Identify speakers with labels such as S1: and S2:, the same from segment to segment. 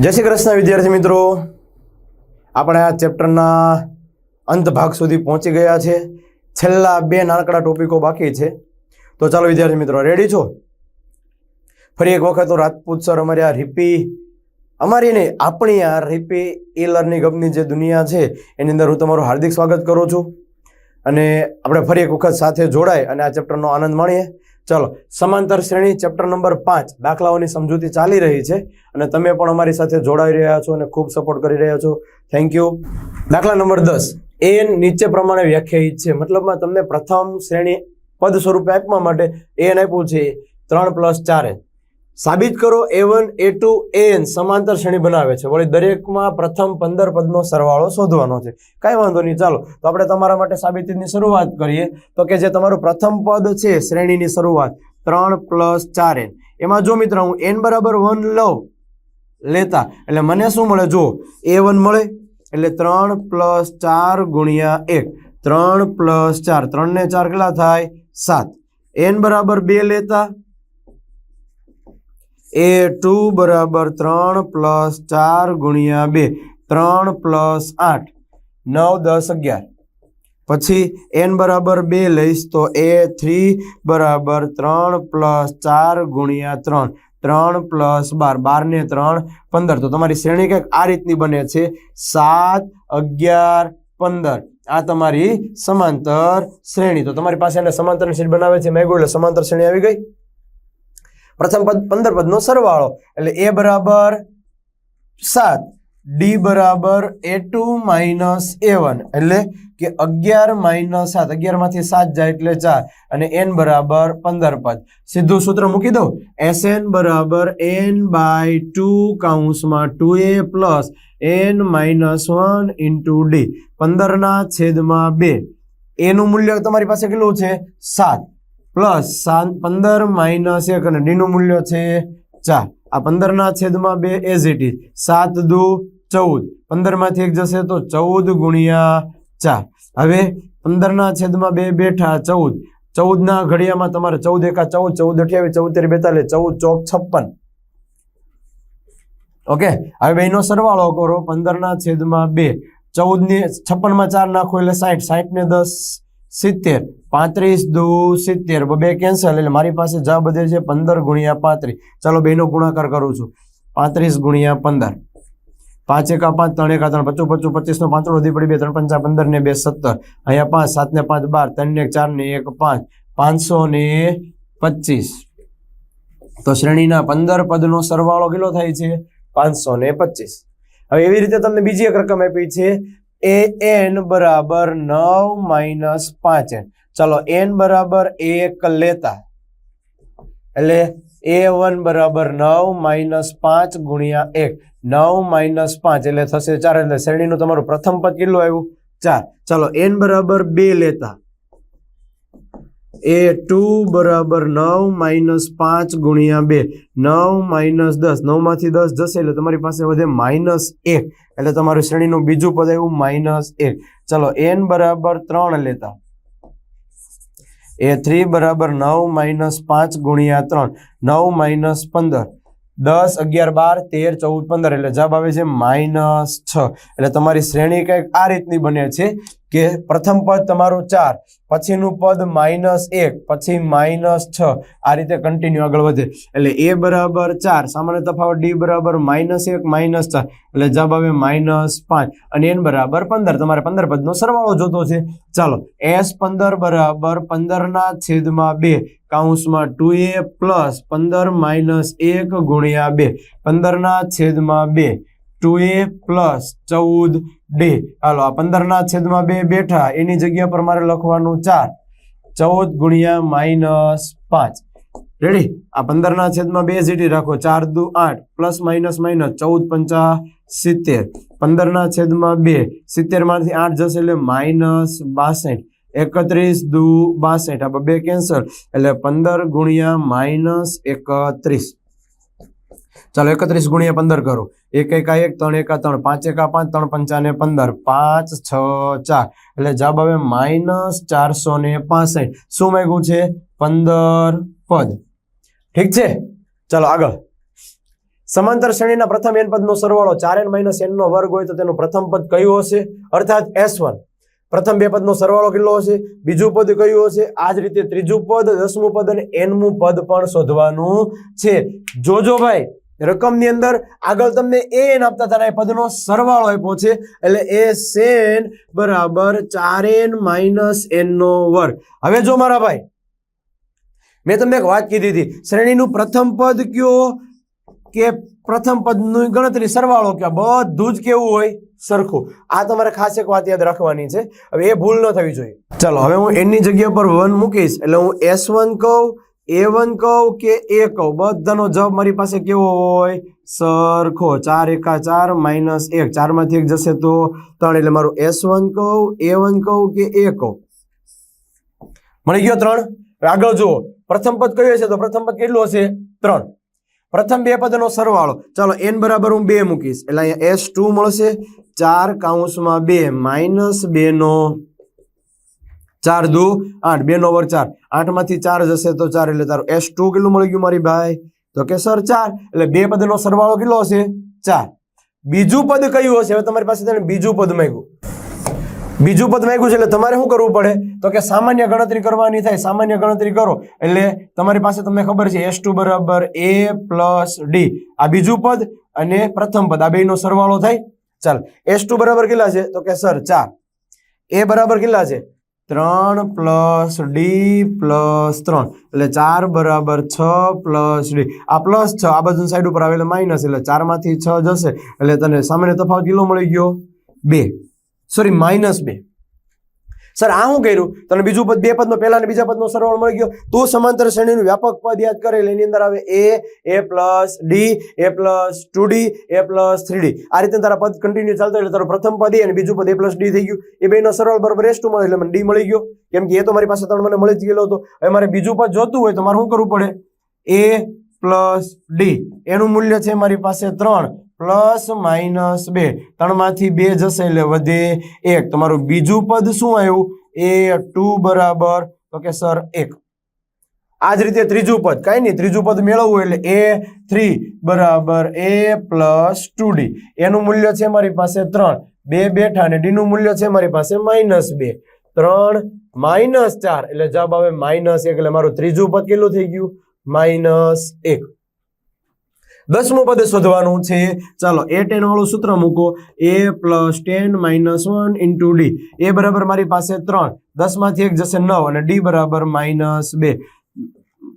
S1: જય શ્રી કૃષ્ણ, વિદ્યાર્થી મિત્રો. આપણે આ ચેપ્ટરના અંત ભાગ સુધી પહોંચી ગયા છે. છેલ્લા બે નાનકડા ટોપિકો બાકી છે. તો ચાલો, વિદ્યાર્થી મિત્રો રેડી છો? ફરી એક વખત રાજપૂત સર અમારી આ રીપી, અમારી નહીં, આપણી આ રીપી ઈ લર્નિંગ હબની જે દુનિયા છે, એની અંદર હું તમારું હાર્દિક સ્વાગત કરું છું. અને આપણે ફરી એક વખત સાથે જોડાય અને આ ચેપ્ટરનો આનંદ માણીએ. ચલો, સમાંતર શ્રેણી ચેપ્ટર નંબર પાંચ, દાખલાઓની સમજૂતી ચાલી રહી છે અને તમે પણ અમારી સાથે જોડાઈ રહ્યા છો અને ખૂબ સપોર્ટ કરી રહ્યા છો. થેન્ક યુ દાખલા નંબર દસ એન નીચે પ્રમાણે વ્યાખ્યાયિત છે. મતલબમાં તમને પ્રથમ શ્રેણી પદ સ્વરૂપે આપવા માટે એન આપ્યું છે. ત્રણ પ્લસ ચાર સાબિત કરો a one a two n સમાંતર શ્રેણી બનાવે છે. વળી દરેકમાં પ્રથમ પંદર પદનો સરવાળો શોધવાનો છે. કાંઈ વાંધો નહીં, ચાલો. તો આપણે તમારા માટે સાબિતીની શરૂઆત કરીએ. તો કે જે તમારું પ્રથમ પદ છે શ્રેણીની શરૂઆત, ત્રણ પ્લસ ચાર એન એમાં જો મિત્ર હું એન બરાબર વન લઉં, લેતા, એટલે મને શું મળે? જો એ વન મળે, એટલે ત્રણ પ્લસ ચાર ગુણ્યા એક. ત્રણ પ્લસ ચાર, ત્રણને ચાર કેટલા થાય? સાત. એન બરાબર બે લેતા એ ટુ બરાબર ત્રણ પ્લસ ચાર ગુણ્યા બે, ત્રણ પ્લસ આઠ, નવ, દસ, અગિયાર. પછી એન બરાબર બે લઈશ તો એ થ્રી બરાબર ત્રણ પ્લસ ચાર ગુણ્યા ત્રણ ત્રણ પ્લસ બાર બાર ને ત્રણ, પંદર. તો તમારી શ્રેણી કંઈક આ રીતની બને છે. સાત, અગિયાર, પંદર. આ તમારી સમાંતર શ્રેણી. તો તમારી પાસે એને સમાંતર શ્રેણી બનાવે છે. મેં એટલે સમાંતર શ્રેણી આવી ગઈ. પ્રથમ પદ પંદર પદનો સરવાળો. એટલે એ બરાબર સાત. ડી બરાબર a two minus a one. એટલે કે અગિયાર માઇનસ સાત. અગિયારમાંથી સાત જાય એટલે ચાર. અને એન બરાબર પંદર પદ. સીધું સૂત્ર મૂકી દઉં. એસ એન બરાબર N by two કાઉન્સમાં two a plus n minus one into d. પંદરના છેદમાં બે. એનું મૂલ્ય તમારી પાસે કેટલું છે? સાત. પ્લસ સાત પંદર માઇનસ એક અને ડીનું મૂલ્ય છે ચાર. આ પંદરના છેદમાં બે એઝ ઇટ ઇઝ સાત દુ ચૌદ. પંદરમાંથી એક જશે તો ચૌદ ગુણ્યા ચાર. હવે પંદરના છેદમાં બે બેઠા ચૌદ. ચૌદના ઘડિયામાં તમારે ચૌદ એકા ચૌદ ચૌદ અઠ્યાવીસ, ચૌદ તેર બેતાલીસ, ચૌદ ચોક છપ્પન. ઓકે? હવે બેનો સરવાળો કરો પંદરના છેદમાં બે. ચૌદ છપ્પનમાં છપ્પન ચાર નાખો એટલે સાઠ સાઠ ને દસ. સિત્તેર. પાંત્રીસ દુ સિત્તેર. બે કેન્સલ એટલે મારી પાસે જવાબ બધે છે પંદર ગુણ્યા પાંત્રીસ. ચાલો બેનો ગુણાકાર કરું છું. પાંત્રીસ ગુણ્યા પંદર. પાંચ એકા પાંચ, ત્રણ એકા ત્રણ પચું પચું પચીસ નો પાંચડો વધી પડી બે, ત્રણ પંચા પંદર ને બે, સત્તર. અહીંયા પાંચ, સાત ને પાંચ, બાર, ત્રણ ને એક ચાર ને એક, પાંચ. પાંચસો ને પચીસ. તો શ્રેણીના પંદર પદનો સરવાળો કેટલો થાય છે? પાંચસો ને પચીસ. હવે એવી રીતે તમને બીજી એક રકમ આપી છે. એ એન બરાબર નવ માઇનસ પાંચ એન ચલો એન બરાબર એક લેતા. એટલે એ વન બરાબર નવ માઇનસ પાંચ ગુણ્યા એક. નવ માઇનસ પાંચ એટલે થશે ચાર. એટલે શ્રેણીનું તમારું પ્રથમ પદ કેટલું આવ્યું? ચાર. ચલો એન બરાબર બે લેતા. એ ટુ બરાબર નવ માઇનસ પાંચ ગુણ્યા બે. નવ માઇનસ દસ. નવમાંથી દસ જશે એટલે તમારી પાસે વધે માઇનસ એક. એટલે તમારું શ્રેણીનું બીજું પદ આવ્યું માઇનસ એક. ચલો, એન બરાબર ત્રણ લેતા. એ થ્રી બરાબર નવ માઇનસ પાંચ ગુણ્યા ત્રણ. નવ માઇનસ પંદર. દસ, અગિયાર, બાર, તેર, ચૌદ, પંદર એટલે જવાબ આવે છે માઇનસ છ. એટલે તમારી શ્રેણી કંઈક આ રીતની બને છે કે પ્રથમ પદ તમારું ચાર, પછીનું પદ માઇનસ એક, પછી માઇનસ છ. આ રીતે કન્ટિન્યુ આગળ વધે. એટલે એ બરાબર ચાર, સામાન્ય તફાવત ડી બરાબર માઇનસ એક માઇનસ ચાર. એટલે જવાબ આવે માઇનસ પાંચ. અને એન બરાબર પંદર. તમારે પંદર પદનો સરવાળો જોતો છે. ચાલો, એસ પંદર બરાબર પંદરના છેદમાં બે. કાઉન્સમાં ટુ એ પ્લસ પંદર માઇનસ એક ગુણ્યા બે. પંદરના છેદમાં બે. ટુ એ પ્લસ ચૌદ ડે હાલો, આ પંદરના છેદમાં બે બેઠા. એની જગ્યા પર મારે લખવાનું ચાર. ચૌદ ગુણ્યા માઇનસ પાંચ. રેડી? આ પંદરના છેદમાં બે સીટી રાખો. ચાર દુ આઠ. પ્લસ માઇનસ માઇનસ ચૌદ પંચા સિત્તેર. પંદરના છેદમાં બે. સિત્તેરમાંથી આઠ જશે એટલે માઇનસ બાસઠ. એકત્રીસ દુ બાસઠ. આ બે કેન્સલ. એટલે પંદર ગુણ્યા માઇનસ એકત્રીસ. ચાલો એકત્રીસ ગુણ્યા પંદર કરો. એક એકા એક, ત્રણ એકા ત્રણ, પાંચ એકા પાંચ, ત્રણ પંચાને પંદર. પાંચ, છ, ચાર. એટલે જવાબ આવે માઇનસ ચારસો ને પાસઠ. શું માગ્યું છે? પંદર પદ. ઠીક છે? ચાલો આગળ. સમાંતર શ્રેણીના પ્રથમ એન પદનો સરવાળો ચાર એન માઇનસ એન નો વર્ગ હોય તો તેનું પ્રથમ પદ કયું હશે? અર્થાત એસ વન. પ્રથમ બે પદનો સરવાળો કેટલો હશે? બીજું પદ કયું હશે? આ જ રીતે ત્રીજું પદ, દસમું પદ અને એનમું પદ પણ શોધવાનું છે. જોજો ભાઈ, રકમની અંદર આગળ તમને એ એન આપતા હતા એ પદનો સરવાળો આપ્યો છે. એટલે એ સેન બરાબર ચાર એન માઇનસ એનનો વર્ગ. હવે જો મારા ભાઈ, મેં તમને એક વાત કીધી હતી. શ્રેણીનું પ્રથમ પદ કયો કે પ્રથમ પદની ગણતરી સરવાળો કયો? બધું જ કેવું હોય? સરખું. આ તમારે ખાસ એક વાત યાદ રાખવાની છે. હવે એ ભૂલ ન થવી જોઈએ. ચાલો, હવે હું એની જગ્યા પર વન મૂકીશ, એટલે હું એસ વન કહું એ વન કહું કે એ કહું. બધાનો જવાબ મારી પાસે કેવો હોય? સરખો. ચાર એકા ચાર માઇનસ એક. ચારમાંથી એક જશે તો ત્રણ. એટલે મારું એસ વન કહું એ વન કહું કે એ કહું. મળી ગયો ત્રણ? આગળ જુઓ. પ્રથમ પદ કયો હશે તો પ્રથમ પદ કેટલું હશે? ત્રણ. પ્રથમ બે પદનો સરવાળો. ચાલો એન બરાબર હું બે મૂકીશ. એટલે અહીંયા એસ ટુ મળશે. ચાર કાઉન્સમાં બે, માઇનસ બે નો ચાર, દુ, આઠ, બે નો વર્ગ ચાર. આઠમાંથી ચાર જશે તો ચાર, એટલે તારું એસ ટુ કેટલું મળી ગયું મારી ભાઈ? તો કે સર ચાર, એટલે બે પદનો સરવાળો કેટલો હશે? ચાર. બીજું પદ કયું હશે? હવે તમારી પાસે બીજું પદ માંગ્યું. બીજું પદ માંગ્યું છે એટલે તમારે શું કરવું પડે? તો કે સામાન્ય ગણતરી કરવાની થાય. સામાન્ય ગણતરી કરો. એટલે તમારી પાસે તમને ખબર છે એસ ટુ બરાબર એ પ્લસ ડી આ બીજું પદ અને પ્રથમ પદ. આ બેનો સરવાળો થાય ચાલ એસ ટુ બરાબર કેટલા છે? તો કે સર, ચાર. એ બરાબર કેટલા છે? ત્રણ પ્લસ ડી પ્લસ ત્રણ. એટલે ચાર બરાબર છ પ્લસ ડી આ પ્લસ છ, આ બાજુ સાઈડ ઉપર આવે એટલે માઇનસ એટલે ચારમાંથી છ જશે. એટલે તને સામાન્ય તફાવત કેટલો મળી ગયો? બે. સોરી માઇનસ બે. સર, આ શું કર્યું? તમને બીજું પદ, બે પદનો, પહેલા અને બીજા પદનો સરવાળો મળી ગયો? તો સમાંતર શ્રેણીનું વ્યાપક પદ યાદ કરે. એની અંદર આવે એ a plus d a plus two d a plus three d આ રીતે તારા પદ કન્ટિન્યુ ચાલતો એટલે તારો પ્રથમ પદ અને બીજું પદ એ પ્લસ ડી થઈ ગયું. એ બેનો સરવાળો બરાબર એસ ટુ મળે એટલે મને ડી મળી ગયો. કેમ કે એ તો મારી પાસે ત્રણ મને મળી જ ગયેલો હતો. હવે મારે બીજું પદ જોતું હોય તો મારે શું કરવું પડે? એ પ્લસ ડી એનું મૂલ્ય છે મારી પાસે ત્રણ. પ્લસ માઇનસ બે. ત્રણમાંથી બે જશે એટલે વધે એક. તમારું બીજું પદ શું આવ્યું? એ ટુ બરાબર. તો કે સર, એક. આ જ રીતે ત્રીજું પદ. કાંઈ નહીં, ત્રીજું પદ મેળવવું એટલે એ થ્રી બરાબર એ પ્લસ ટુ ડી. એનું મૂલ્ય છે મારી પાસે ત્રણ. બે બેઠા અને ડીનું મૂલ્ય છે મારી પાસે માઇનસ બે. ત્રણ માઇનસ ચાર. એટલે જવાબ આવે માઇનસ એક. એટલે મારું ત્રીજું પદ કેટલું થઈ ગયું? માઇનસ એક. દસમું પદ શોધવાનું છે. ચાલો એ ટેન વાળું સૂત્ર મૂકો. A plus ten minus one into d a બરાબર મારી પાસે ત્રણ. દસમાંથી એક જશે નવ અને ડી બરાબર માઇનસ બે.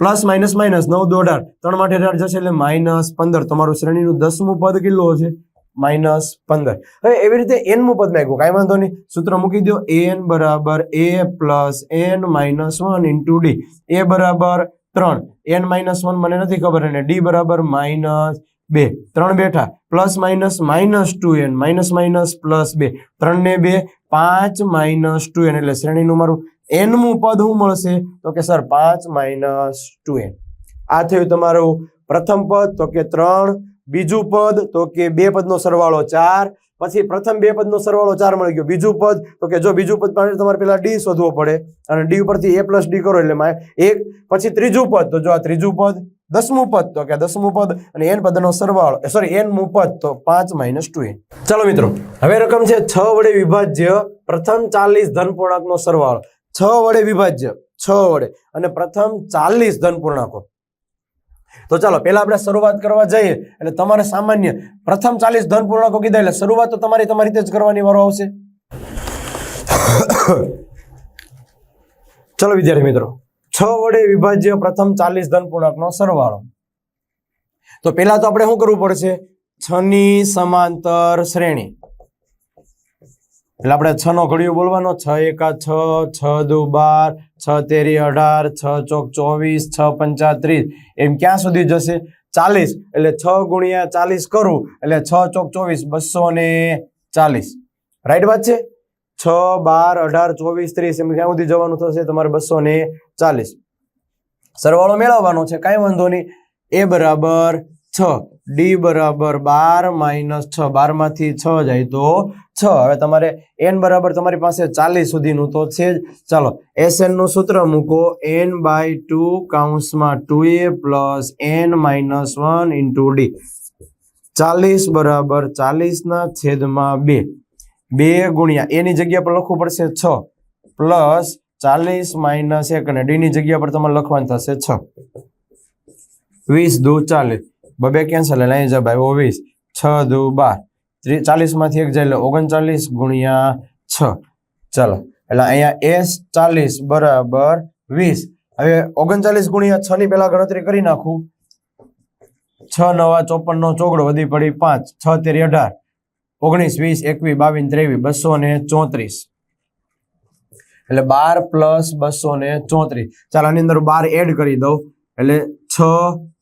S1: પ્લસ માઇનસ માઇનસ નવ દો અઢાર ત્રણ માટે અઢાર જશે એટલે માઇનસ પંદર. તમારું શ્રેણીનું દસમું પદ કેટલું હશે? માઇનસ પંદર. હવે એવી રીતે એનમું પદ માંગ્યું કાંઈ વાંધો નહીં. સૂત્ર મૂકી દો. એન બરાબર a plus n minus one into d a બરાબર ત્રણ. એન માઇનસ વન મને નથી ખબર અને ડી બરાબર માઇનસ બે. ત્રણ બેઠા. Plus minus minus two n. Minus minus plus બે. ત્રણ ને બે. પાંચ માઇનસ ટુ એન. એટલે શ્રેણીનું મારું એનમું પદ શું મળશે? તો કે સર, પાંચ માઇનસ ટુ એન. આ થયું તમારું પ્રથમ પદ. તો કે ત્રણ. બીજું પદ. તો કે બે પદનો સરવાળો ચાર. પછી પ્રથમ બે પદનો સરવાળો ચાર મળી ગયો. બીજું પદ, તો કે જો બીજું પદ માટે તમારે પેલા ડી શોધવો પડે અને ડી ઉપરથી એ પ્લસ ડી કરો એટલે મારે એક, પછી ત્રીજું પદ, તો જો આ ત્રીજું પદ, દસમું પદ, તો કે દસમું પદ અને એન પદનો સરવાળો સોરી મુ પદ, તો પાંચ માઇનસ ટુ એન ચાલો મિત્રો, હવે રકમ છે છ વડે વિભાજ્ય પ્રથમ ચાલીસ ધન પૂર્ણાંકનો સરવાળો. છ વડે વિભાજ્ય, છ વડે અને પ્રથમ ચાલીસ ધન પૂર્ણાંકો તો ચાલો, પહેલાં આપણે શરૂઆત કરવા જઈએ એટલે તમારે સામાન્ય પ્રથમ ચાલીસ ધન પૂર્ણાંકો કીધા એટલે શરૂઆત તો તમારી તમારી રીતે જ કરવાની વારો આવશે. ચલો વિદ્યાર્થી મિત્રો, છ વડે વિભાજ્ય પ્રથમ ચાલીસ ધન પૂર્ણાંકનો સરવાળો. તો પહેલાં તો આપણે શું કરવું પડશે? છની સમાંતર શ્રેણી. એટલે આપણે છ નો ઘડિયો બોલવાનો, છ એકા છ છ દુ બાર, છ તેરી અઢાર, છ ચોક ચોવીસ, છ પંચા ત્રીસ એમ ક્યાં સુધી જશે? ચાલીસ. એટલે છ ગુણ્યા ચાલીસ કરું, એટલે છ ચોક ચોવીસ, બસો ને ચાલીસ. રાઈટ વાત છે? છ, બાર, અઢાર, ચોવીસ, ત્રીસ, એમ ક્યાં સુધી જવાનું થશે? તમારે બસો ને ચાલીસ. સરવાળો મેળવવાનો છે, કાંઈ વાંધો નહીં. એ બરાબર છ. ડી બરાબર બાર માઇનસ છ. બારમાંથી છ જાય તો છ. હવે તમારે એન બરાબર તમારી પાસે ચાલીસ સુધીનું તો છે જ. ચાલો એસએનનું સૂત્ર મૂકો. N by two કાઉન્સમાં two a plus n minus one into d ચાલીસ બરાબર ચાલીસના છેદમાં બે. બે ગુણ્યા એની જગ્યા પર લખવું પડશે છ. પ્લસ ચાલીસ માઇનસ એક અને ડી ની જગ્યા પર તમારે લખવાનું થશે છ. વીસ દુ ચાલીસ. બબે કેન્સલ એટલે અહીં જવાબ ઓ વીસ છ, દુ, બાર. ચાલીસમાંથી એક જાય એટલે ઓગણચાલીસ ગુણ્યા છ. ચાલો, એટલે અહીંયા એસ ચાલીસ બરાબર વીસ. હવે ઓગણચાલીસ ગુણ્યા છ ની પેલા ગણતરી કરી નાખું. છ, નવા ચોપન નો ચોગડો, વધી પડી પાંચ. છ, તેરી, અઢાર. ઓગણીસ, વીસ, એકવીસ, બાવીસ, ત્રેવીસ, બસો ને ચોત્રીસ. એટલે બાર પ્લસ બસો ને ચોત્રીસ. ચાલો, આની અંદર બાર એડ કરી દઉં. એટલે છ,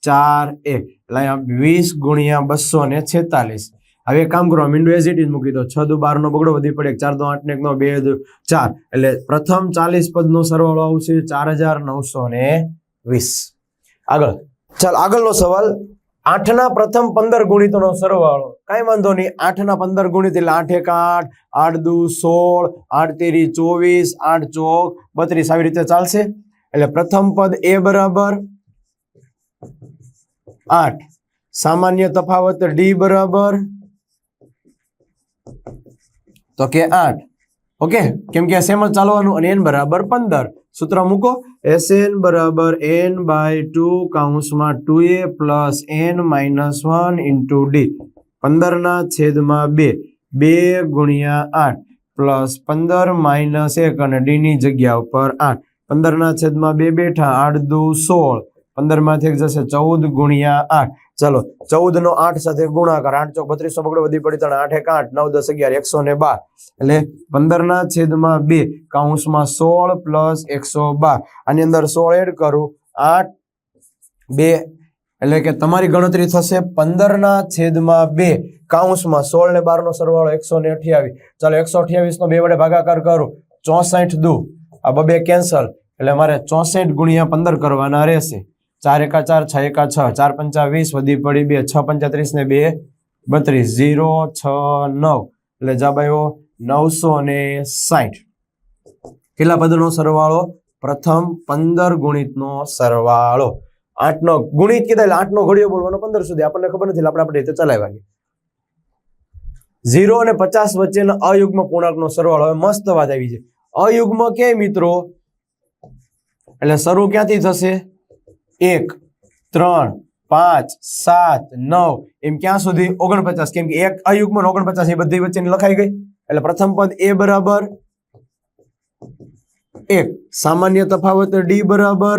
S1: ચાર, એક. એટલે વીસ ગુણ્યા બસો ને છેતાલીસ. હવે કામ કરો મીંડું એઝ ઇટ મૂકી દો. છ દુ બાર નો બગડો વધી પડે ચાર દો આઠ ને એક નો, બે દુ ચાર. એટલે પ્રથમ ચાલીસ પદ નો સરવાળો આવશે ચાર હજાર નવસો ને વીસ. આગળ. ચાલ, આગળનો સવાલ. આઠના પ્રથમ પંદર ગુણિતોનો સરવાળો. કાંઈ વાંધો નહીં, આઠના પંદર ગુણિત એટલે આઠ એક આઠ આઠ દુ સોળ, આઠ તેરી ચોવીસ, આઠ ચોક, બત્રીસ. આવી રીતે ચાલશે. એટલે પ્રથમ પદ એ બરાબર આઠ. સામાન્ય તફાવત ડી બરાબર. તો કે આઠ. ઓકે? કેમ કે સેમ જ ચાલવાનું અને એન બરાબર પંદર. સૂત્ર મૂકો. એસ એન બરાબર N by two કાઉન્સમાં two a plus n minus one into d. પંદરના છેદમાં બે. બે ગુણ્યા આઠ પ્લસ પંદર માઇનસ એક અને ડી ની જગ્યા ઉપર આઠ. પંદરના છેદમાં બે બેઠા આઠ દુ સોળ. પંદરમાંથી એક જશે ચૌદ ગુણ્યા આઠ. ચલો, ચૌદ નો આઠ સાથે ગુણાકાર. આઠ ચોક બત્રીસો પકડો, વધી પડી ત્રણ, આઠ એક આઠ, નવ દસ અગિયાર, એકસો ને બાર. એટલે પંદરના છેદમાં બે, કાઉન્સમાં સોળ પ્લસ એકસો બાર. આની અંદર સોળ એડ કરું, આઠ, બે, એટલે કે તમારી ગણતરી થશે પંદરના છેદમાં બે, કાઉન્સમાં સોળ ને બાર નો સરવાળો એકસો ને અઠ્યાવીસ. ચાલો, એકસો અઠ્યાવીસ નો બે વડે ભાગાકાર કરું, ચોસઠ દુ. આ બબે કેન્સલ, એટલે મારે ચોસઠ ગુણ્યા પંદર કરવાના રહેશે. ચાર એકા ચાર, છ એકા છ, ચાર પંચા વીસ વધી પડી બે, છ પંચાત્રીસ ને બે, બત્રીસ, ઝીરો, છ, નવ. એટલે જવાબ આવ્યો નવસો ને સાઠ કેટલા પદનો સરવાળો? પ્રથમ પંદર ગુણિતનો સરવાળો. આઠનો ગુણિત કીધા એટલે આઠનો ઘડિયો બોલવાનો પંદર સુધી. આપણને ખબર નથી આપણે આપણે રીતે ચલાવ્યા ઝીરો અને પચાસ વચ્ચેના અયુગ્મ પૂર્ણાંકનો સરવાળો. હવે મસ્ત વાત આવી છે. અયુગ્મ કે મિત્રો? એટલે શરૂ ક્યાંથી થશે? એક, ત્રણ, પાંચ, સાત, નવ, એમ ક્યાં સુધી? ઓગણપચાસ, કેમ કે એક અયુગમાં ઓગણપચાસ એ બધી વચ્ચેની લખાઈ ગઈ. એટલે પ્રથમ પદ એ બરાબર એક. સામાન્ય તફાવત ડી બરાબર.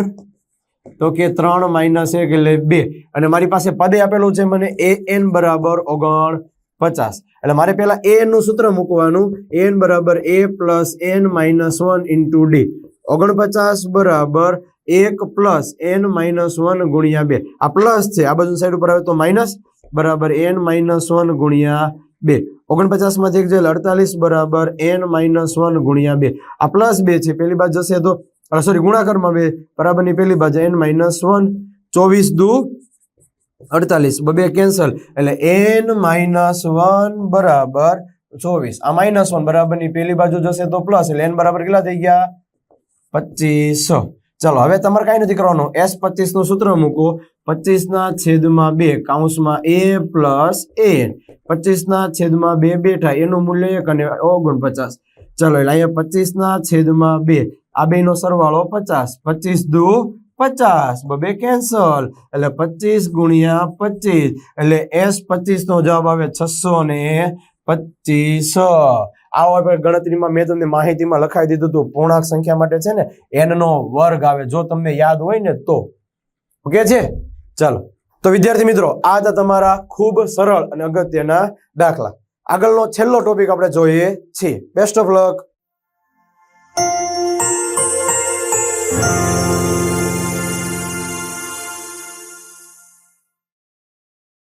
S1: તો કે ત્રણ માઇનસ એક એટલે બે. અને મારી પાસે પદે આપેલું છે મને એ એન બરાબર ઓગણ પચાસ એટલે મારે પેલા એ નું સૂત્ર મૂકવાનું. એન બરાબર a plus n minus one into d. ઓગણપચાસ બરાબર એક પ્લસ એન માઇનસ વન ગુણ્યા બે. આ પ્લસ છે, આ બાજુ સાઈડ ઉપર આવે તો માઇનસ, બરાબર એન માઇનસ વન ગુણ્યા બે. ઓગણપચાસમાંથી એક જાય અડતાલીસ બરાબર એન માઇનસ વન ગુણ્યા બે. આ પ્લસ બે છે, પેલી બાજુ જશે તો સોરી ગુણાકારમાં બે. બરાબરની પેલી બાજુ એન માઇનસ વન, ચોવીસ દુ, અડતાલીસ. બબે કેન્સલ એટલે એન માઇનસ વન બરાબર ચોવીસ. આ માઇનસ વન બરાબરની પેલી બાજુ જશે તો પ્લસ. એટલે એન બરાબર કેટલા થઈ ગયા? પચીસો. ચલો, હવે તમારે કાંઈ નથી કરવાનું. એસ પચીસનું સૂત્ર મૂકો. પચીસ ના છેદમાં બે, કાઉન્સમાં એ પ્લસ એ પચીસ ના છેદમાં બે બેઠા, એનું મૂલ્ય એક અને ઓગણપચાસ ચલો, એટલે અહીંયા પચીસ ના છેદમાં બે, આ બે નો સરવાળો પચાસ. પચીસ દુ પચાસ, બબે કેન્સલ એટલે પચીસ ગુણ્યા પચીસ. એટલે એસ પચીસ નો જવાબ આવે છસો ને પચીસ. આવો આપણે ગણતરીમાં મેં તમને માહિતીમાં લખાવી દીધું હતું, પૂર્ણાંક સંખ્યા માટે છે ને એન નો વર્ગ આવે. જો તમને યાદ હોય ને તો. ઓકે છે? ચાલો. તો વિદ્યાર્થી મિત્રો, આ હતા તમારા ખૂબ સરળ અને અગત્યના દાખલા. આગળનો છેલ્લો ટોપિક આપણે જોઈએ છીએ. Best of luck